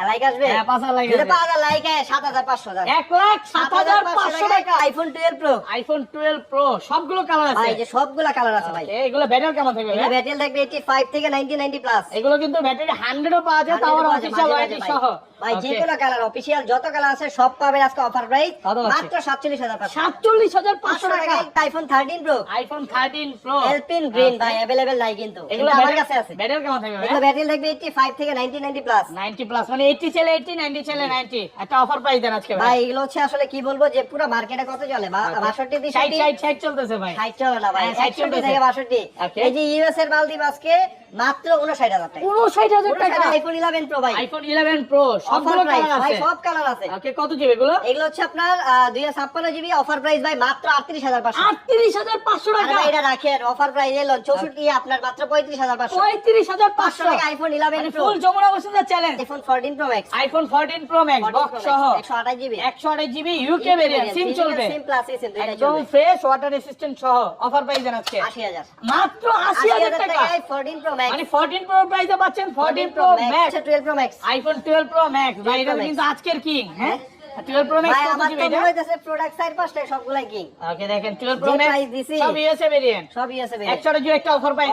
Like আসবে হ্যাঁ, 5000 like যদি আসবে। 5000 লাইক হয় 7500 টাকা এক লাখ সাত হাজার পাঁচশো টাকা iPhone 12 pro iPhone twelve pro সবগুলো কালার আছে ভাই যে সবগুলা কালার আছে ভাই Okay, এগুলো ব্যাটারি কেমন থাকবে এটা ভাই? ব্যাটারি থাকবে 85 থেকে 90 90 প্লাস এগুলো কিন্তু ব্যাটারি হান্ড্রেডও পাওয়া যায় তাও অফিসিয়াল ওয়ারেন্টি সহ ভাই যে Okay. কোনো কালার অফিশিয়াল যত কালার আছে সব পাবেন আজকে অফার প্রাইস কত আছে? মাত্র 47500 সাতচল্লিশ হাজার পাঁচশো পাঁচশো টাকা টাকা iPhone 13 pro iPhone thirteen pro alpine green ভাই अवेलेबल নাই কিন্তু এগুলো কিন্তু আমার কাছে আছে ব্যাটারি কেমন থাকবে ভাই? এগুলো ব্যাটারি থাকবে 85 থেকে 90 90 প্লাস 90 প্লাস মানে 80 ছেলে 80 90 ছেলে 90 একটা অফার পাই দেন আজকে ভাই। এগুলো হচ্ছে আসলে কি বলব যে পুরো মার্কেটে কত চলে? বা- 62 60 63 60 60 চলতেছে ভাই। ষাট চলে না ভাই হ্যাঁ, ষাট চলতেছে। থেকে 62 এই যে ইউএস এর মাল দিব আজকে মাত্র 59000 টাকা। 59000 টাকা? আইফোন 11 প্রো ভাই। আইফোন 11 প্রো সবগুলো কালার ভাই আছে। সব কালার আছে। ওকে কত জিবি এগুলো? এগুলো হচ্ছে আপনার দুই ছাপ্পান্ন জিবি অফার প্রাইস ভাই মাত্র আটত্রিশ হাজার পাঁচশো 38500 টাকা? ভাই, এটা রাখেন অফার প্রাইস এলো চৌষট্টি আপনার মাত্র পঁয়ত্রিশ হাজার পাঁচশো। পাঁচশো। 35500 টাকা আইফোন ইলেভেন মানে pro full Jamuna Bashundhara challenge iPhone fourteen pro max iPhone 14 pro max box সহ। একশো আঠাশ GB 128 GB UK variant SIM চলবে। সিম প্লাস সিম একদম ফ্রেশ ওয়াটার রেসিস্ট্যান্ট সহ অফার প্রাইস আশি হাজার। মাত্র আশি 80000 হাজার টাকা টাকায় ফোরটিন প্রো ম্যাক্স মানে 14 প্রো প্রাইসে পাচ্ছেন 14 pro max twelve pro max iPhone 12 pro max ভাই এটা কিন্তু আজকের কিং হ্যাঁ? 12 প্রো ম্যাক্স কত আমার এটা? প্রোডাক্ট সাইড পাঁচটায় সবগুলাই কিং ওকে দেখেন 12 প্রো ম্যাক্স সব ইউএসএ ভেরিয়েন্ট সব ইয়েছে 100 জিবি একটা অফার প্রাইস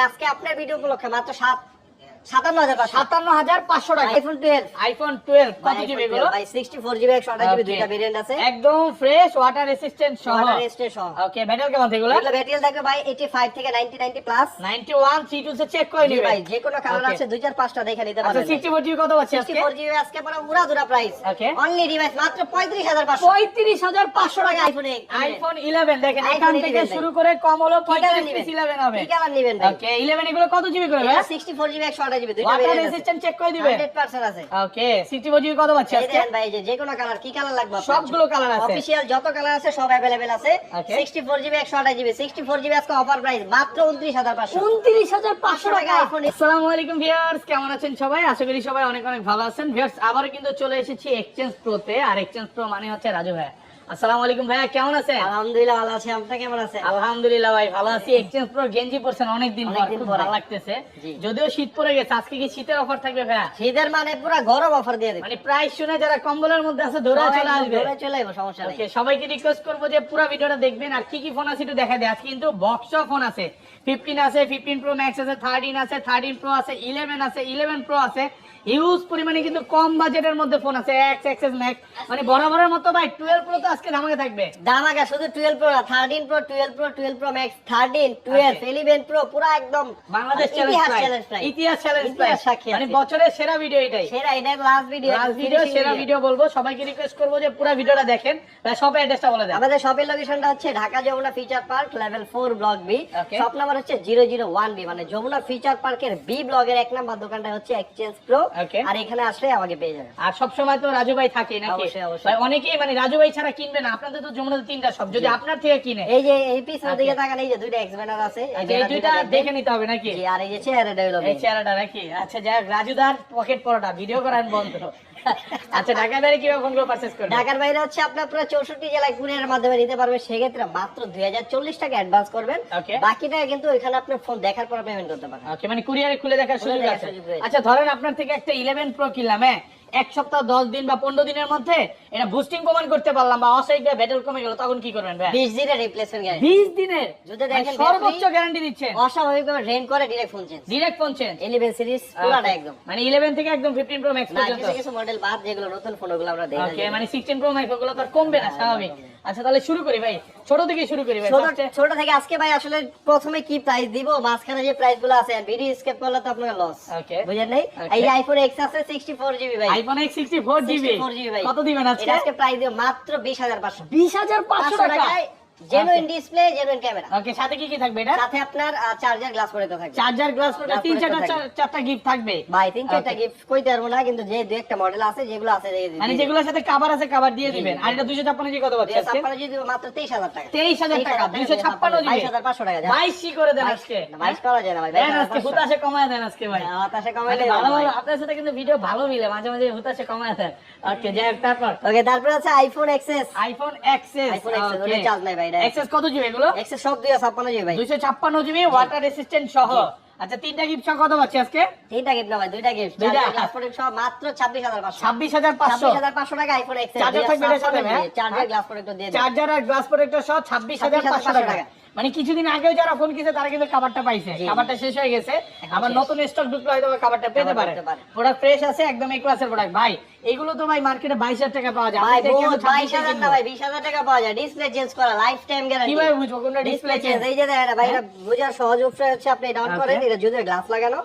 আজকে। আপনার ভিডিও উপলক্ষে মাত্র সাত সাতান্ন হাজার পাঁচশো। টাকা। আইফোন টুয়েলভ আইফোন 12 কত জিবি এগুলো? ভাই সিক্সটি ফোর জিবি একশো আঠাশ জিবি দুইটা ভেরিয়েন্ট আছে। একদম ফ্রেশ ওয়াটার রেসিস্ট্যান্ট সহ। ওয়াটার রেজিস্ট্রেশন সহ। ওকে ব্যাটারি কেমন এগুলো? এগুলো ব্যাটারি থাকবে ভাই 85 থেকে 90 90 প্লাস 91 C2 সে চেক করে নিবে। ভাই যে কোনো কালার আছে দুই চার পাঁচটা দেখে নিতে আচ্ছা 64 জিবি কত পাচ্ছি আজকে? 64 জিবি আজকে পুরো উড়া দুরা প্রাইস Okay. অনলি ডিভাইস মাত্র 35500 35500 টাকা আইফোন আইফোন 11 দেখেন এখান থেকে শুরু করে কম হলো কি 35 নিবেন? 11 হবে। কি কালার নেবেন ভাই? ওকে 11 এগুলো কত জিবি করে ভাই? এটা 64 জিবি 128 জিবি দুইটা ওয়াটার ভেরিয়েন্ট আছে রেসিস্ট্যান্ট চেক করে দিবে 100% আছে ওকে 64 জিবি কত পাচ্ছি এই আজকে দেখেন ভাই যে যে কোনো কালার কি কালার লাগবে আপনার? সবগুলো কালার আছে অফিশিয়াল যত কালার আছে সব अवेलेबल আছে Okay. 64 জিবি 128 জিবি 64 জিবি আজকে অফার প্রাইস মাত্র 29500 29500 টাকা টাকা আইফোন আসসালামু আলাইকুম ভিউয়ার্স কেমন আছেন সবাই আশা করি সবাই অনেক অনেক ভালো আছেন ভিউয়ার্স আবার কিন্তু চলে এসেছি এক্সচেঞ্জ প্রোতে আর এক্সচেঞ্জ প্রো মানে হচ্ছে রাজু ভাই আসসালামু আলাইকুম ভাইয়া কেমন আছেন? আলহামদুলিল্লাহ ভালো আছি। আপনি কেমন আছেন? আলহামদুলিল্লাহ ভাই ভালো আছি। এক্সচেঞ্জ প্রো গেঞ্জি পরছেন অনেকদিন পর খুব ভালো লাগতেছে। যদিও শীত পড়ে গেছে আজকে কি শীতের অফার থাকবে ভাইয়া? শীতের মানে পুরো গরম অফার দিয়ে দেবে মানে প্রাইস শুনে যারা কম্বলের মধ্যে আছে ধরে চলে আসবে। ধরে চলে আসবে সমস্যা নেই। ওকে সবাইকে রিকোয়েস্ট করব যে পুরো ভিডিওটা দেখবেন আর কি কি ফোন আছে একটু দেখা দেয়। আজকে কিন্তু বক্স ফোন আছে। ফিফটিন আছে ফিফটিন প্রো ম্যাক্স আছে থার্টিন আছে থার্টিন প্রো আছে ইলেভেন আছে ইলেভেন প্রো আছে। হিউজ পরিমাণে কিন্তু কম বাজেটের মধ্যে ফোন আছে। এক্স এক্সএস ম্যাক্স মানে বরাবরের মতো ভাই টুয়েলভ প্রো তো আজকে ধামাকে থাকবে। দামাকা শুধু 12 প্রো না 13 pro 12 pro 12 pro max 13 12 11 pro পুরো একদম বাংলাদেশ মানে চ্যালেঞ্জ চ্যালেঞ্জ প্রাইস ইতিহাস চ্যালেঞ্জ প্রাইস মানে বছরের সেরা ভিডিও এটাই। সেরা এটা লাস্ট ভিডিও লাস্ট ভিডিও সেরা ভিডিও বলব। সবাইকে রিকোয়েস্ট করব যে পুরো ভিডিওটা দেখেন। সব অ্যাড্রেসটা বলে দেন। আমাদের শপের লোকেশনটা হচ্ছে Dhaka Jamuna future park level 4 block B. Shop number হচ্ছে 001 বি মানে যমুনা ফিচার পার্কের বি ব্লকের এক নাম্বার দোকানটা হচ্ছে এক্সচেঞ্জ প্রো. আর এখানে আসলে আমাকে পেয়ে যাবেন। আর সব সময় তো রাজু ভাই থাকে নাকি। ভাই অনেকেই মানে রাজু ভাই ছাড়া কিনবে না আপনাদের তো যমুনাতে তিনটা সব যদি আপনার থেকে কিনে। এই যে এই পিছনের. দিকে তাকান এই যে দুইটা এক্স ব্যানার আছে এই আচ্ছা, দুইটা দেখে নিতে হবে নাকি? আর এই যে চেহারাটা এই চেহারাটা নাকি? আচ্ছা যাক রাজুদার পকেট পরোটা ভিডিও করার বন্ধ। আচ্ছা ঢাকার বাইরে কীভাবে ফোনগুলো পারচেজ করবেন ঢাকার বাইরে হচ্ছে আপনার পুরো চৌষট্টি জেলায় কুরিয়ারের মাধ্যমে নিতে পারবে। সেক্ষেত্রে মাত্র দুই হাজার চল্লিশ টাকা অ্যাডভান্স করবেন। বাকি বাকিটা কিন্তু এখানে আপনি ফোন দেখার পর পেমেন্ট করতে পারবেন। ওকে মানে কুরিয়ারে খুলে দেখার সুযোগ আছে। আচ্ছা ধরেন আপনার থেকে একটা ইলেভেন প্রো কিনলাম হ্যাঁ? এক সপ্তাহ দশ দিন বা পনেরো দিনের মধ্যে এটা বুস্টিং প্রমাণ করতে পারলাম বা অসাইক বা ব্যাটেল কমে গেল তখন কি করবেন ভাই? বিশ দিনের রিপ্লেসমেন্ট গ্যারান্টি বিশ দিনের? যদি দেখেন সর্বোচ্চ গ্যারান্টি দিচ্ছেন। অস্বাভাবিক ভাবে রেন করে direct phone change direct phone change eleven series পুরাটা একদম। মানে ইলেভেন থেকে একদম ফিফটিন প্রো ম্যাক্স পর্যন্ত। কিছু কিছু মডেল বাদ যেগুলো নতুন ফোন ওগুলো আমরা দেখি ওকে মানে 16 প্রো ম্যাক্স ওগুলো তো আর কমবে না স্বাভাবিক। আচ্ছা তাহলে শুরু করি ভাই। ছোট থেকে শুরু করি ভাই ছোট থেকে আজকে ভাই আসলে প্রথমে কি প্রাইস দিব? মাঝখানে যে প্রাইসগুলো আছে ভিডিও স্কেপ করলে তো আপনার লস বুঝেন নাই? এই আইফোন এক্স আছে সিক্সটি ফোর জিবি ভাই। IPhone X sixty four GB 64 GB ভাই। কত দিবেন আজকে? আজকে প্রাইস দিব মাত্র বিশ হাজার পাঁচশো। বিশ হাজার পাঁচশো টাকা? Genuine display genuine camera okay সাথে কি কি থাকবে এটা? সাথে আপনার চার্জার গ্লাস পরে থাকবে। চার্জার গ্লাস পরে তিন চারটা চারটা গিফট থাকবে। ভাই তিন চারটা. গিফট কইতে পারব না কিন্তু যে দু একটা মডেল আছে যেগুলো আছে দিয়ে দিই মানে যেগুলোর সাথে কভার আছে কভার দিয়ে দিবেন। আর এটা দুইশো ছাপ্পান্ন জি কত আপনারা যদি দিব মাত্র তেইশ হাজার টাকা। তেইশ হাজার টাকা দুইশো ছাপ্পান্ন জিবি বাইশ হাজার পাঁচশো টাকা যা। বাইশ কি করে দেন আজকে। না, বাইশ করা যায় না ভাই দেন আজকে হুতাশে কমায় দেন আজকে ভাই। হ্যাঁ, হতাশা কমাইলে ভালো ভালো ভালো আপনার সাথে কিন্তু ভিডিও ভালো মিলে মাঝে মাঝে হুতাশে কমায় দেন। ওকে যাই তারপর? ওকে তারপরে আছে iPhone XS iPhone XS iPhone XS ওটা চার্জ নাই ভাই এটা এক্সএস কত জিবি এগুলো? এক্সএস সব দিয়ে ছাপ্পান্ন জিবি ভাই দুইশো ছাপ্পান্ন জিবি ওয়াটার রেসিস্ট্যান্ট সহ। আচ্ছা তিনটা গিফট সহ কত পাচ্ছি আজকে? তিনটা গিফট না ভাই দুইটা গিফট দুইটা? গ্লাস প্রোটেক্ট সহ মাত্র ছাব্বিশ হাজার পাঁচশো। ছাব্বিশ হাজার পাঁচশো? ছাব্বিশ হাজার পাঁচশো টাকা আইফোন এক্স চার্জার থাকবে সাথে? চার্জার গ্লাস প্রোটেক্ট দিয়ে চার্জার আর গ্লাস প্রোটেক্টর সহ 26,500 টাকা। টাকা। মানে কিছুদিন আগেও যারা ফোন কিনছে তারা কিন্তু খাবারটা পাইছে। খাবারটা শেষ হয়ে গেছে। আবার নতুন স্টক ঢুকলে হয়তো খাবারটা পেতে পারে। প্রোডাক্ট ফ্রেশ আছে একদম এই ক্লাসের প্রোডাক্ট ভাই এগুলো তো ভাই মার্কেটে বাইশ হাজার টাকা পাওয়া যায়। বাইশ হাজার না ভাই বিশ হাজার টাকা পাওয়া যায়। ডিসপ্লে চেঞ্জ করা লাইফ টাইম গ্যারান্টি কীভাবে বুঝব কোনটা ডিসপ্লে চেঞ্জ এই যে দেখেন ভাই এটা বোঝার সহজ উপায় হচ্ছে আপনি ডাউন. করেন এটা যদি গ্লাস লাগানো।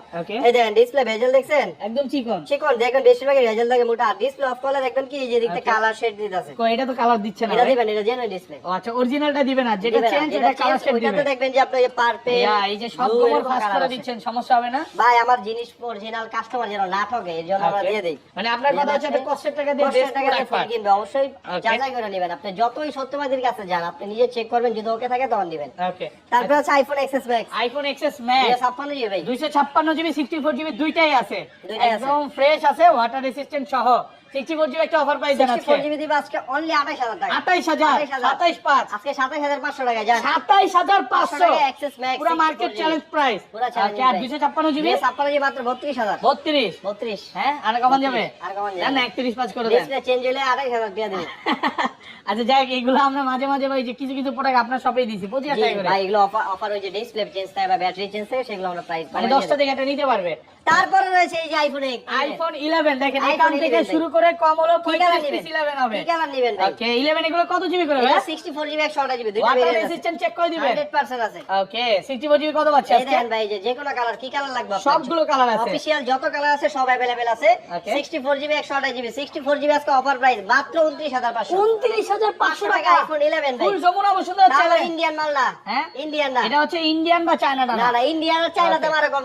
এই দেখেন ডিসপ্লে ভেজেল দেখছেন? একদম চিকন। চিকন দেখেন বেশিরভাগই ভেজেল থাকে মোটা। ডিসপ্লে অফ করলে দেখবেন কি এই যে দিকতে কালার শেড দিতেছে। কই, এটা তো কালার দিচ্ছে না এটা দিবেন এটা জেনুইন ডিসপ্লে ও আচ্ছা অরিজিনালটা দিবে না যেটা চেঞ্জ এটা কালার শেড দিবে। দেখবেন যে আপনি পারপে এই যে সব গোবর ফাঁস করে দিচ্ছেন সমস্যা হবে না? ভাই আমার জিনিস অরিজিনাল কাস্টমার যেন না ঠকে এর জন্য আমরা দিয়ে দেই। মানে আপনার কথা হচ্ছে আপনি কষ্টের টাকা দিয়ে কষ্টের best টাকা দিয়ে product ফোন পান। কিনবে অবশ্যই যাচাই করে নেবেন। আপনি যতই সত্যবাদীর কাছে যান আপনি নিজে চেক করবেন যদি ওকে থাকে তখন দিবেন. তারপর আছে iPhone XS max iPhone XS max ছাপ্পান্ন জিবি ভাই দুইশো ছাপ্পান্ন জিবি সিক্সটি ফোর জিবি দুইটাই আছে। দুইটাই আছে। একদম ফ্রেশ আছে ওয়াটার রেসিস্ট্যান্ট সহ। সিক্সটি ফোর জিবি একটা অফার প্রাইস দেন আজকে। ফোর জিবি দিবে আজকে অনলি আঠাশ হাজার টাকা। 28,000 সাতাইশ পাঁচ। আজকে সাতাশ হাজার পাঁচশো টাকা যান সাতাইশ হাজার পাঁচশো। টাকা Access Max, পুরো মার্কেট চ্যালেঞ্জ প্রাইস পুরা challenge আর price। দুইশো ছাপ্পান্ন জিবি ছাপ্পান্ন জিবি মাত্র বত্রিশ হাজার। বত্রিশ। বত্রিশ। হ্যাঁ আর কমান যাবে? আর কমান যাবে। না একত্রিশ পাঁচ করে দেন। ডিসপ্লে চেঞ্জ হলে দিবে। আচ্ছা যাই এগুলো আমরা মাঝে মাঝে ভাই যে কিছু কিছু প্রোডাক্ট আপনার শপেই দিছি পঁচিশ জি, হাজার টাকা করে। ভাই এগুলো অফার অফার হয়েছে ডিসপ্লে চেঞ্জ থাকে বা ব্যাটারি চেঞ্জ থাকে সেগুলো আমরা প্রাইস মানে দশটা থেকে একটা নিতে পারবে। তারপরে রয়েছে এই যে আইফোন আইফোন 11 দেখেন এখান থেকে শুরু করে হবে। কত জিবি করে জিবি টাকা। আইফোন যমুনা ইন্ডিয়ান না ইন্ডিয়ান ইন্ডিয়ান বা চায়না না? ইন্ডিয়ান আর কম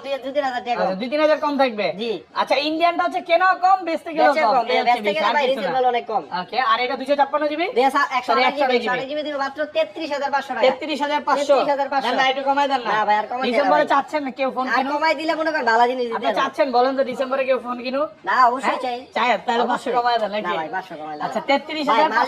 থেকে কম থাকবে? জি। আচ্ছা ইন্ডিয়ানটা হচ্ছে কেন কম বেশ থেকে কম? বেচতে রিজনেবল অনেক কম। ওকে আর এটা 256 জিবি জিবি 33500 33500 কেউ ফোন কমাই দিলে জিনিস চাচ্ছেন বলেন ডিসেম্বরে কেউ ফোন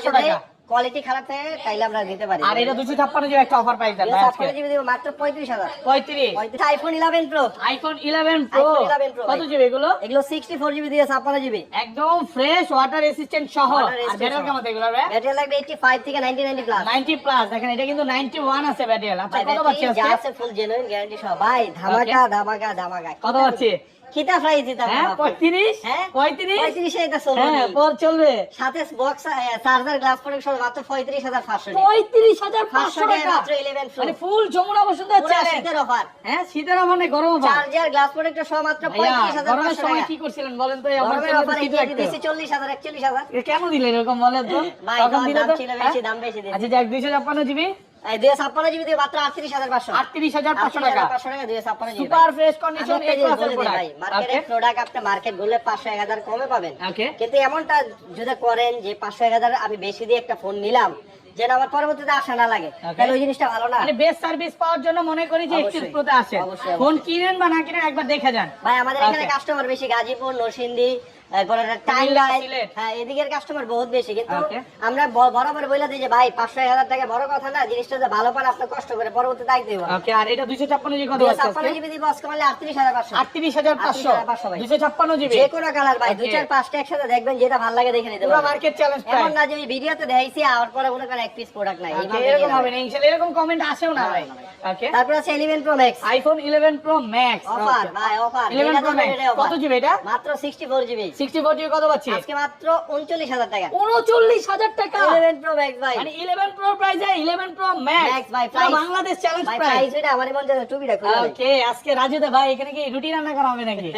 টাকা। কোয়ালিটি খারাপ থাকে তাইলে আমরা দিতে পারি। আর এটা দুশো ছাপ্পান্ন জিবি একটা অফার পাই দেন ভাই আজকে। জিবি দিব মাত্র 35000 পঁয়ত্রিশ? IPhone 11 pro iPhone eleven pro iPhone 11 Pro কত জিবি এগুলো? এগুলো 64 জিবি দিয়ে 56 জিবি। একদম ফ্রেশ ওয়াটার রেসিস্ট্যান্ট সহ। আর ব্যাটারি কেমন এগুলো ব্যাটারি লাগবে 85 থেকে 90 90 প্লাস 90 প্লাস দেখেন এটা কিন্তু 91 আছে ব্যাটারি আচ্ছা কত পাচ্ছি ব্যাটারি যা আছে ফুল জেনুইন গ্যারান্টি সহ। ভাই ধামাকা ধামাকা ধামাকা। কত পাচ্ছি? কিতা প্রাইস দিতে হ্যাঁ 35 হ্যাঁ 35 35 এটা চলবে। হ্যাঁ পর চলবে। সাথে বক্স চার্জার গ্লাস প্রোটেকশন মাত্র 35500 পঁয়ত্রিশ হাজার 500 টাকা। টাকা। মাত্র 11 মানে ফুল যমুনা বসুন্ধরা পুরো শীতের অফার হ্যাঁ শীতের মানে গরম অফার চার্জার গ্লাস প্রোটেক্টর সহ মাত্র ভাইয়া গরমের সময় কি করছিলেন বলেন তো? এই অফার গরমের অফারে কিন্তু দিয়ে একটু। দিয়েছি 40000 41000 কেন দিলেন এরকম বলেন তো? তখন দাম- দিলে তো ছিল বেশি, হ্যাঁ? দাম বেশি। আচ্ছা যাক দুইশো ছাপ্পান্ন জিবি। এই 256 জিবি দিয়ে মাত্র 38500 আটত্রিশ হাজার পাঁচশো টাকা। 500 টাকা 256 জিবি। সুপার ফ্রেশ কন্ডিশন আমি এ একটা জিনিস ক্লাসের বলে দিই ভাই, মার্কেটের প্রোডাক্ট প্রোডাক্ট আপনি মার্কেট ঘুরলে 500 1000 কমে পাবেন। কিন্তু এমনটা যদি করেন যে 500 1000 আমি বেশি দিয়ে একটা ফোন নিলাম যেন আমার পরবর্তীতে আসা না লাগে। তাহলে ওই জিনিসটা ভালো না। মানে বেস্ট সার্ভিস পাওয়ার জন্য মনে করি যে। প্রোতে আসে ফোন কিনেন বা না কিনেন একবার দেখে যান। ভাই আমাদের এখানে কাস্টমার বেশি গাজীপুর নরসিংদী তারপরে কুমিল্লা, টাঙ্গাইল সিলেট। এদিকের কাস্টমার বহুত বেশি। কিন্তু আমরা বরাবর বলে দিই যে ভাই পাঁচশো হাজার টাকা বড় কথা না জিনিসটা যে ভালো পান আপনি কষ্ট করে পরবর্তী দায়িত্ব দিব। আর এটা দুইশো ছাপ্পান্ন জিবি কত ছাপ্পান্ন জিবি দিব আজকে মারলে আটত্রিশ হাজার পাঁচশো। আটত্রিশ হাজার পাঁচশো? দুইশো ছাপ্পান্ন জিবি যে কোনো কালার ভাই দুই চার পাঁচটা একসাথে দেখবেন যেটা ভালো লাগে দেখে নিতে পারবেন। মার্কেট চ্যালেঞ্জ এমন না যে ওই ভিডিওতে দেখাইছি আর পরে মনে করেন এক পিস প্রোডাক্ট নাই। এরকম হবে না ইনশাআল্লাহ এরকম কমেন্ট আসেও না না, ভাই। ওকে তারপর আছে eleven pro max iPhone 11 pro max offer ভাই অফার 11 প্রো ম্যাক্স কত জিবি এটা? মাত্র জিবি 64 জিবি কত পাচ্ছি আজকে মাত্র উনচল্লিশ হাজার টাকা। 39000 টাকা? ইলেভেন প্রো ম্যাক্স ভাই। মানে 11 প্রো প্রাইসে 11 প্রো ম্যাক্স ভাই, বাংলাদেশ চ্যালেঞ্জ প্রাইস প্রাইস এটা আমারই মন যাচ্ছে টুপিটা খুলে ওকে আজকে রাজুদা ভাই এখানে কি রুটি রান্না করা হবে নাকি?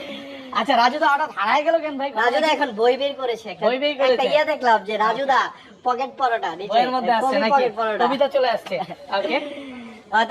আচ্ছা রাজুদা হঠাৎ হারাই গেল কেন ভাই? রাজুদা এখন বই বের করেছে। বই বের করেছে। একটা ইয়ে দেখলাম যে রাজুদা পকেট পরোটা নিচে। বইয়ের মধ্যে আসছে নাকি? পরোটা। কবিতা চলে আসছে। ওকে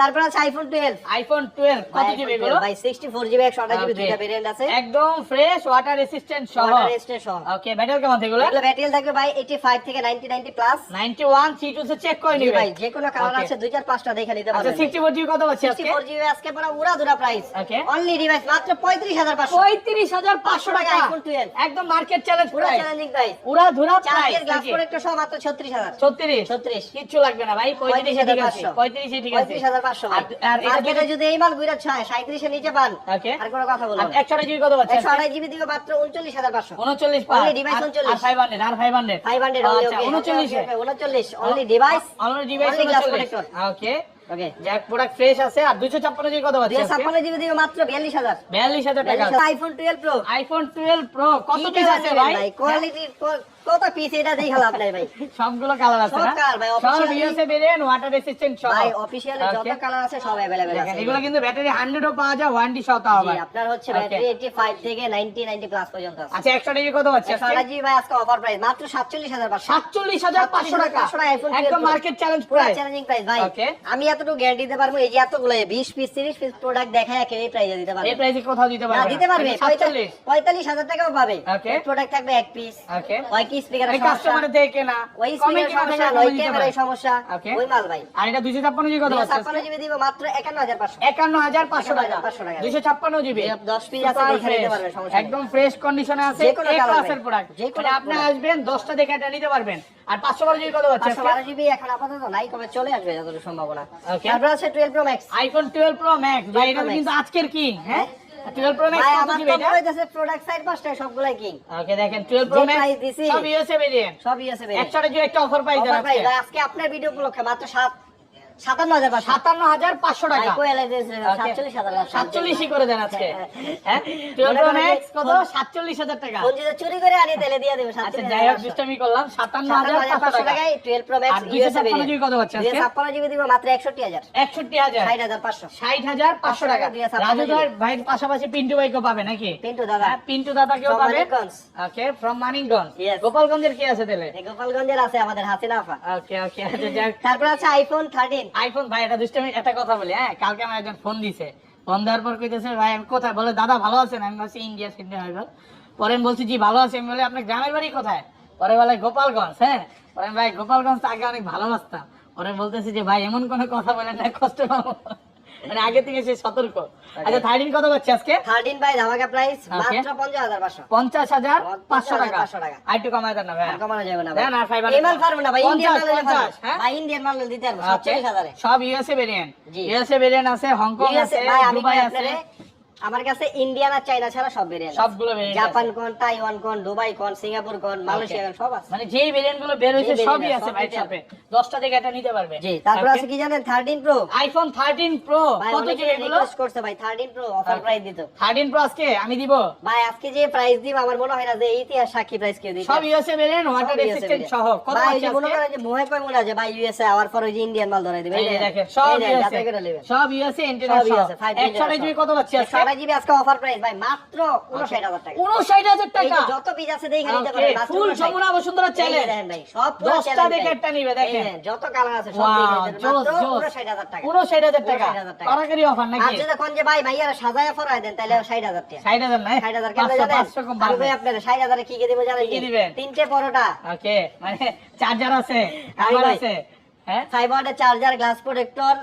তারপর আছে আইফোন টুয়েলভ আইফোন 12 কত জিবি এগুলো ভাই সিক্সটি ফোর জিবি একশো আঠাশ জিবি Okay. দুইটা ভেরিয়েন্ট আছে। একদম ফ্রেশ ওয়াটার রেসিস্ট্যান্ট সহ। ওয়াটার রেজিস্ট্রেশন সহ। ওকে ব্যাটারি কেমন এগুলো? এগুলো ব্যাটারি থাকবে ভাই এইটি ফাইভ থেকে নাইনটি নাইনটি প্লাস 91 C2 সে চেক করে নিবে। ভাই যে কোনো কালার আছে দুই চার পাঁচটা দেখে নিতে আচ্ছা 64 জিবি কত আজকে? ফোর জিবি আজকে পুরো উড়া দুরা প্রাইস Okay. অনলি ডিভাইস মাত্র পঁয়ত্রিশ হাজার পাঁচশো। 35500 টাকা iPhone 12 একদম মার্কেট চ্যালেঞ্জ পুরো প্রাইস চ্যালেঞ্জিং প্রাইস পুরা ধুরা চার্জের গ্লাস প্রাইস প্রোডাক্ট সহ মাত্র ছত্রিশ হাজার। 36 ছত্রিশ। কিচ্ছু লাগবে না ভাই 35 ঠিক আছে। 35,500 35 ঠিক আছে। হাজার পাঁচশো আর- আর এটা যদি এই মাল ঘুরে ছয় সাঁত্রিশের নিচে পান আর কোনো কথা বলব আর না। জিবি কত পাচ্ছে একশো আড়াই জিবি দিবে মাত্র উনচল্লিশ হাজার পাঁচশো। উনচল্লিশ Only device 39 ফাইভ হান্ড্রেড আর ফাইভ হান্ড্রেড ফাইভ হান্ড্রেড উনচল্লিশ। উনচল্লিশ। Only device already device Only glass উনচল্লিশ। protector. ওকে ওকে যাক প্রোডাক্ট ফ্রেশ আছে। আর দুইশো ছাপ্পান্ন জিবি কত দুই পাচ্ছে জিবি দিবে মাত্র বিয়াল্লিশ হাজার। বিয়াল্লিশ হাজার টাকা। IPhone twelve pro iPhone twelve pro কত পিস আছে ভাই? কোয়ালিটি কত পিস এটা দেখালাম নাই ভাই সবগুলো কালার আছে সব না colour ভাই, সব officially- USA variant water resistant সব ভাই অফিশিয়ালি যত Okay. কালার আছে সব अवेलेबल দেখেন আছে এগুলো কিন্তু ব্যাটারি 100 ও পাওয়া যায় ওয়ারেন্টি সহ তাও জি ভাই আপনার হচ্ছে Okay. ব্যাটারি 85 থেকে 90 90 প্লাস পর্যন্ত আছে আচ্ছা 100 জিবি কত পাচ্ছে একশো জি ভাই আজকে অফার প্রাইস মাত্র 47500 47500 টাকা 500 টাকা iPhone একদম 12 মার্কেট চ্যালেঞ্জ পুরো প্রাইস চ্যালেঞ্জিং প্রাইস ভাই Okay. আমি এতটুকু গ্যারান্টি দিতে পারবো এই যে এতগুলো 20 পিস 30 পিস প্রোডাক্ট দেখায় কেউ এই প্রাইসে দিতে পারবে এই প্রাইসে কোথাও দিতে না পারবে দিতে পারবে 47 পঁয়তাল্লিশ হাজার টাকাও পাবে Okay. প্রোডাক্ট থাকবে এক পিস ওকে ওই এই কাস্টমারে দেখে না। ওই কমে সমস্যা থেকে ওই কমে দিতে ক্যামেরার পারে। সমস্যা ওই মাল ভাই। আর এটা 256 জিবি কত পাচ্ছে ছাপ্পান্ন জিবি দিব মাত্র একান্ন হাজার পাঁচশো। একান্ন হাজার পাঁচশো টাকা। 51,500 টাকা। দুইশো ছাপ্পান্ন জিবি। 10 piece আছে দেখে নিতে পারবেন, সমস্যা একদম ফ্রেশ কন্ডিশনে আছে যে কোনো এ colour ক্লাসের ভাই। প্রোডাক্ট যে কোনো আপনি আসবেন দশটা দেখে এটা নিতে পারবেন। আর জিবি কত জিবি এখন আপাতত নাই কবে চলে আসবে যতটুকু সম্ভাবনা। তারপর আছে twelve pro max iPhone twelve pro max ভাই এটা কিন্তু আজকের কি হ্যাঁ? টুয়েলভ প্রো ম্যাক্স কত এটা প্রোডাক্ট সাইড পাঁচটা সবগুলাই কিং। ওকে দেখেন টুয়েলভ প্রো ম্যাক্স। সব ইউএসএ ভেরিয়েন্ট সব ইউএসএ একশো জিবি একটা অফার পাই আজকে। আপনার ভিডিও উপলক্ষে মাত্র সাত সাতান্ন হাজার পাঁচশো সাতান্ন হাজার পাঁচশো টাকা। ভাই কই এলে যে Okay. সাতচল্লিশ হাজার সাতচল্লিশই করে দেন আজকে। হ্যাঁ। টুয়েলভ মনে প্রো করেন যে ম্যাক্স কত সাতচল্লিশ হাজার টাকা। চুরি করে আনি তাহলে দিয়ে দেবো আচ্ছা যাই হোক দুষ্টামি করলাম। সাতান্ন হাজার পাঁচশো পাঁচশো টাকায় টুয়েলভ প্রো ম্যাক্স আর দুইশো ছাপ্পান্ন জিবি কত পাচ্ছে? ছাপ্পান্ন জিবি দিব মাত্র একষট্টি হাজার। একষট্টি হাজার। ষাট হাজার পাঁচশো। ষাট হাজার পাঁচশো টাকা। রাজু জিবি। ভাইয়ের পাশাপাশি পিন্টু ভাইকেও পাবে নাকি? পিন্টু দাদা। হ্যাঁ, পিন্টু দাদাকেও পাবে। ওকে ফ্রম মানিকগঞ্জ গোপালগঞ্জের কি আছে তাহলে? গোপালগঞ্জের আছে আমাদের হাসিনা আফা ওকে ওকে আচ্ছা তারপর আছে আইফোন থার্টিন আইফোন ভাই, এটা দুষ্টামি, একটা কথা বলি হ্যাঁ? কালকে আমার একজন ফোন দিছে। ফোন দেওয়ার পর কইতেছে, ভাই, আমি কোথায়? বলে, দাদা, ভালো আছেন? আমি বলছি, ইন্ডিয়া, সিন্ডিয়া হয়ে গেল পরে আমি বলছি, জি, ভালো আছি। আমি বলে, আপনার গ্রামের বাড়ি কোথায়? পরে বলে, গোপালগঞ্জ। হ্যাঁ? পরে ভাই, গোপালগঞ্জ আগে অনেক ভালোবাসতাম পরে বলতেছি যে, ভাই, এমন কোনো কথা বলে না, কষ্ট পাবো। মানে আগে থেকে সে সতর্ক। আচ্ছা। থার্টিন কত পাচ্ছে আজকে? থার্টিন বাই ধামাকা প্রাইস মাত্র পঞ্চাশ হাজার পাঁচশো। পঞ্চাশ হাজার পাঁচশো টাকা। 500 টাকা। আর একটু কমায় দেন না ভাই। কমানো যাবে ভাই। পারব ভাই ইন্ডিয়ান মাল। হ্যাঁ? ভাই ইন্ডিয়ান মাল দিতে পারব সাতচল্লিশ হাজারে। সব ইউএসএ ভেরিয়েন্ট ইউএসএ ভেরিয়েন্ট আছে হংকং আছে ভাই দুবাই আছে। আমার কাছে ইন্ডিয়ান আর চাইনা ছাড়া সব ভেরিয়েন্ট সবগুলো variant জাপান কোন তাইওয়ান কোন দুবাই কোন সিঙ্গাপুর কোন মালয়েশিয়া কোন সব আছে। মানে যেই ভেরিয়েন্টগুলো বের যেই সবই আছে ভাই। শপে দশটা থেকে এটা নিতে পারবে। জি তারপর আছে কি জানেন? Thirteen pro iPhone thirteen pro কত জিবি এগুলো? রিকোয়েস্ট করছে ভাই থার্টিন প্রো অফার প্রাইস দিত। থার্টিন প্রো আজকে? আমি দিব। ভাই আজকে যে প্রাইস দিব আমার মনে হয় না যে ইতিহাস সাক্ষী প্রাইস কেউ দিতে। সব ইউএসএ ভেরিয়েন্ট ওয়াটার রেসিস্ট্যান্ট সহ। কত ভাই যে মনে করেন যে মোহে কয় মনে আছে ভাই ইউএসএ আওয়ার পর ওই যে ইন্ডিয়ান মাল ধরাই দিবে। এই দেখেন সব ইউএসএ সব ইউএসএ ইন্টারন্যাশনাল ইউএসএ ফাইভ একশো জিবি কত পাচ্ছি আজকে? জিবি আজকে অফার প্রাইস ভাই মাত্র উনষাট হাজার টাকা। উনষাট হাজার এই টাকা? যত পিস আছে দেখে নিতে পারেন মাত্র full 59 যমুনা বসুন্ধরা চ্যালেঞ্জ ভাই সব পুরো দশটা challenge দেখে একটা নিবে দেখেন। দেখেন, যত কালার আছে সব দেখে নিতে জোস, পারেন। মাত্র 59,000 টাকা। উনষাট হাজার টাকা। 59,000 টাকা। কারাকারি অফার নাকি? যদি কোন যে ভাই ভাইয়ারা সাজায়া ফরায় দেন তাহলে 60,000 টাকা। ষাট হাজার 60,000 কেন জানেন? পাঁচশো কম ভাই আপনাদের 60,000 কি কি দেব জানেন কি কি? দিবেন? তিনটে পরোটা। ওকে মানে চার্জার আছে। হ্যাঁ? Charger glass protector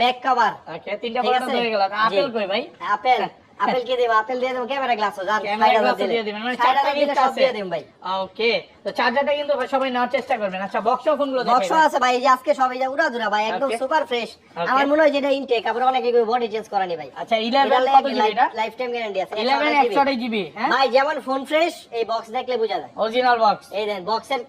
back cover okay তিনটা ঠিক বড়টা গেল। আপেল কই ভাই? আপেল আপেল কি দেব? আপেল দিয়ে দেব ক্যামেরা গ্লাসও জান ক্যামেরা গ্লাস দিয়ে দিবেন। মানে চারটা দিলে সব দিয়ে দেব ভাই। ওকে তো চার্জারটা কিন্তু সবাই নেওয়ার চেষ্টা করবেন। আচ্ছা বক্স ফোনগুলো বক্স আছে ভাই এই যে আজকে সবাই যা উড়া দুরা ভাই একদম সুপার ফ্রেশ আমার মনে হয় যেটা ইনটেক অনেকে বডি চেঞ্জ করানি ভাই। আচ্ছা 11 কত জিবি এটা? লাইফ টাইম গ্যারান্টি আছে 11 128 GB 128 জিবি হ্যাঁ? ভাই যেমন ফোন ফ্রেশ এই বক্স দেখলে বোঝা যায়। অরিজিনাল বক্স এই দেন বক্সের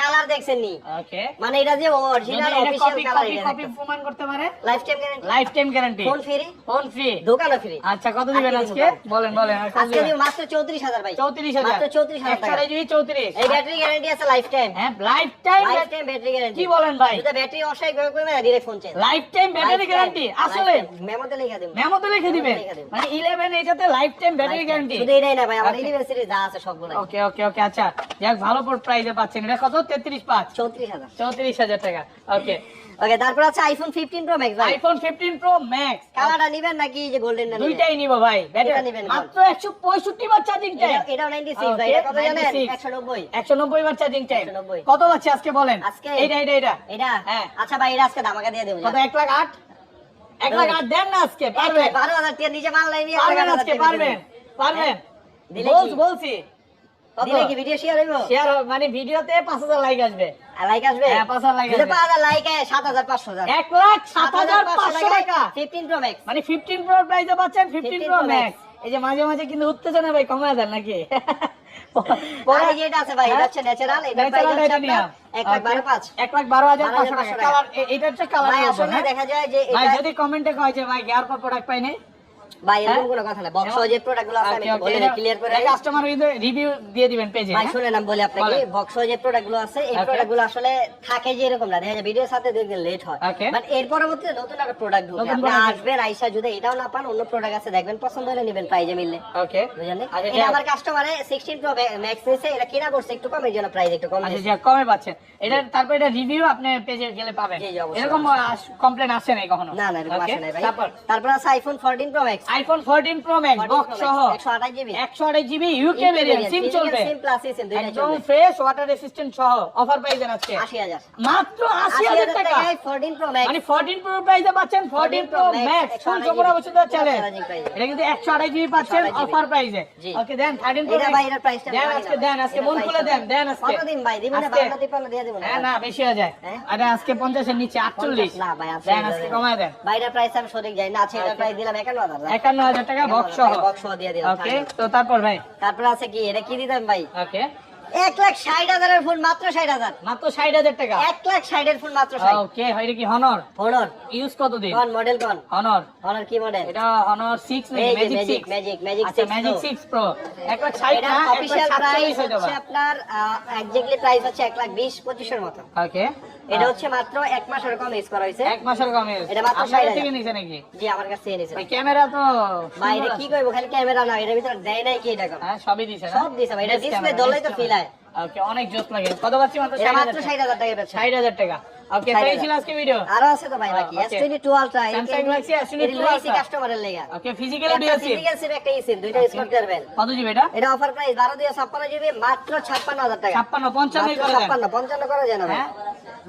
কালার দেখছেন নি? ওকে। মানে এটা যে অরিজিনাল অফিশিয়াল কালার কপি এটা কপি প্রমাণ করতে পারে? Lifetime guarantee lifetime guarantee phone free phone free দোকানও ফ্রি আচ্ছা কত দিবেন আজকে বলেন বলেন আজকে দিব মাত্র 34000 ভাই। 34000 মাত্র 34,000 টাকা। 128 জিবি 34 এই ব্যাটারি গ্যারান্টি আছে লাইফ টাইম হ্যাঁ lifetime lifetime battery guarantee কি বলেন ভাই? যদি ব্যাটারি করে direct phone change lifetime battery guarantee আসলে? মেমোতে লিখে দেব। মেমোতে লিখে দিবেন? মানে 11 এটাতে লাইফ টাইম ব্যাটারি গ্যারান্টি শুধু এটাই না ভাই আমার. ইউনিভার্সিটি যা আছে সবগুলো ওকে ওকে ওকে আচ্ছা। যাক ভালো প্রাইসে পাচ্ছেন। এটা কত 33 পাঁচ। 34000 চৌত্রিশ হাজার টাকা। ওকে ওকে তারপর আছে iPhone 15 pro max iPhone fifteen pro max কালারটা নিবেন নাকি যে গোল্ডেন না দুইটাই নিব ভাই। ব্যাটারি নিবেন, মাত্র একশো পঁয়ষট্টি বার চার্জিং টাইম এটা- 96 ভাই। এটা কত জানেন? 96 190 বার চার্জিং টাইম কত পাচ্ছে আজকে বলেন? আজকে? এটা এটা এটা এটা হ্যাঁ। আচ্ছা ভাই এটা আজকে ধামাকা দিয়ে দেব কত এক লাখ আট? এক লাখ আট দেন না আজকে পারবেন? 12000 টাকা নিচে মাল নাই পারবেন আজকে পারবেন। পারবেন। বলছি? দিলে কি ভিডিও শেয়ার হইব? শেয়ার মানে ভিডিওতে পাঁচ হাজার লাইক আসবে। লাইক আসবে? হ্যাঁ, 5000 like আসবে। 5000 লাইক 7500 টাকা। লাখ সাত হাজার পাঁচশো টাকা 15 প্রো ম্যাক্স মানে ফিফটিন প্রো প্রাইসে পাচ্ছেন 15 প্রো ম্যাক্স এই যে মাঝে মাঝে কিন্তু উত্তেজনা ভাই কমায় দেন নাকি? এটা আছে ভাই এটা হচ্ছে ন্যাচারাল এটা প্রাইস Natural হচ্ছে titanium। আপনার 1 লাখ 12 পাঁচ। এক বারো হাজার পাঁচশো 12,500 টাকা। টাকা। কালার এটা হচ্ছে কালার ভাই আসলে দেখা যায় যে যদি কমেন্টে কয় যে ভাই গিয়ার পর প্রোডাক্ট পাইনি? ভাই এরকম? কোনো কথা না বক্স যে প্রোডাক্ট আছে আমি Okay, okay, বলে এটা- ক্লিয়ার করে এটা কাস্টমার রিভিউ দিয়ে দিবেন পেজে ভাই শুনেন আমি বলি আপনাকে বক্স যে প্রোডাক্ট আছে এই Okay. আসলে থাকে যে এরকম না। দেখা যায় ভিডিওর সাথে দেখবেন লেট হয়। বাট এর পরবর্তীতে নতুন একটা প্রোডাক্ট ঢুকে। আপনি আসবেন আইসা যদি এটাও না পান অন্য প্রোডাক্ট আছে দেখবেন পছন্দ হলে নেবেন প্রাইজে মিললে। ওকে বুঝলেন? এটা এটা- আমার কাস্টমারে 16 প্রো ম্যাক্স নিছে এটা কিনা করছে একটু কম জন্য প্রাইস একটু কম আচ্ছা যা কমে পাচ্ছেন এটা তারপর এটা রিভিউ আপনি পেজে গেলে পাবেন। জি, জি, অবশ্যই। এরকম কমপ্লেন আসে নাই কখনো? না না এরকম আসে নাই ভাই। তারপর? তারপর আছে iPhone 14 pro max iPhone 14 pro max box সহ। 128 GB 128 GB UK variant SIM চলবে। সিম প্লাস সিম দুইটাই একদম ফ্রেশ ওয়াটার রেসিস্ট্যান্ট সহ অফার প্রাইসে আজকে। 80000 মাত্র 80000 টাকা। 14 প্রো ম্যাক্স মানে 14 প্রো প্রাইসে পাচ্ছেন 14 pro 14 Pro Max, max full 128 Jamuna Bashundhara challenge challenge price। এটা কিন্তু 128 জিবি পাচ্ছেন অফার প্রাইসে ওকে দেন 13 প্রো এটা ভাই প্রাইসটা দেন আজকে দেন আজকে মন খুলে দেন দেন আজকে। কতদিন ভাই? দিব না আজকে- 52 53 দিয়ে দিব না? হ্যাঁ না বেশি হয়ে যায়। হ্যাঁ? আরে আজকে 50 এর নিচে 48 না ভাই আজকে কমায় দেন। ভাই প্রাইস আমি সঠিক জানি না আছে Okay. প্রাইস দিলাম 51000 51000 টাকা বক্স বক্স দিয়ে দিলাম ওকে তো তারপর ভাই? তারপর আছে কি? এটা কি দিতাম ভাই? ওকে এক লাখ ষাট হাজারের ফোন মাত্র ষাট হাজার। মাত্র 60000 টাকা? এক লাখ ষাটের ফোন মাত্র ওকে এটা কি হনর হনর ইউজ কত দিন কোন মডেল কোন হনর হনর কি মডেল এটা হনর 6 নাকি? এই যে ম্যাজিক ম্যাজিক ম্যাজিক ম্যাজিক আচ্ছা ম্যাজিক 6 প্রো এক লাখ 60 এটা না অফিশিয়াল প্রাইস হচ্ছে আপনার এক্স্যাক্টলি প্রাইস হচ্ছে এক লাখ বিশ পঁচিশের মতো। ওকে এটা হচ্ছে মাত্র এক মাসের কম ইউজ করা হয়েছে। এক মাসের কমে এটা মাত্র সাইড থেকে নিছে নাকি? জি আমার কাছে এনেছে ভাই ক্যামেরা তো ভাই এটা কি কইবো করব খালি ক্যামেরা না এটার ভিতরে দেয় নাই কি এটা হ্যাঁ সবই দিছে না? সব দিছে ভাই এটা ডিসপ্লে camera, তো best ফিল camera। ওকে অনেক জোস লাগে। কত পাচ্ছি মাত্র? এটা 60000 হাজার টাকা। বেচছে। 60000 টাকা। ওকে 60,000 তো এই ছিল আজকে ভিডিও আরো আছে তো ভাই বাকি Okay. S22 Ultra Samsung Galaxy S22 Ultra। কাস্টমারের লেগা ওকে ফিজিক্যাল একটা ডিএসসি physical SIM একটা eSIM দুইটা ইউজ করতে পারবেন কত জিবি এটা এটা অফার প্রাইস 12 দিয়ে 56 জিবি মাত্র 56000 টাকা 56 55 করে দেন 56 55 করা যায় না ভাই হ্যাঁ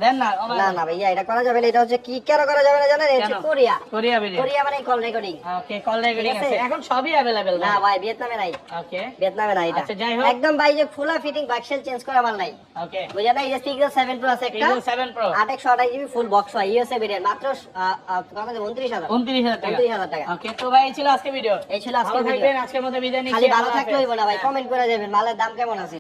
দেন না ও না না ভাইয়া এটা করা যাবে না এটা হচ্ছে কি কেন করা যাবে না জানেন এটা হচ্ছে কেন? কোরিয়া কোরিয়া ভিডিও কোরিয়া মানে call recording okay call recording ঠিক আছে? আছে এখন সবই अवेलेबल না ভাই ভিয়েতনামে নাই ওকে ভিয়েতনামে নাই এটা আচ্ছা, যাই হোক। একদম ভাই যে ফুলা ফিটিং বাক্সেল চেঞ্জ করা মাল নাই ওকে বুঝা না এই যে পিক্সেল 7 প্রো আছে একটা Pixel 7 Pro 828 GB full box হয় ইউএসএ ভেরিয়েন্ট মাত্র হাজার কত আছে? 29000 29000 টাকা। 29000 টাকা। ওকে তো ভাই এই ছিল আজকে ভিডিও এই ছিল আজকে ভালো ভিডিও থাকবেন আজকের মতো বিদায় নিচ্ছি। খালি ভালো আল্লাহ থাকলে হাফেজ। হইব না ভাই কমেন্ট করে যাবেন মালের দাম কেমন আছে?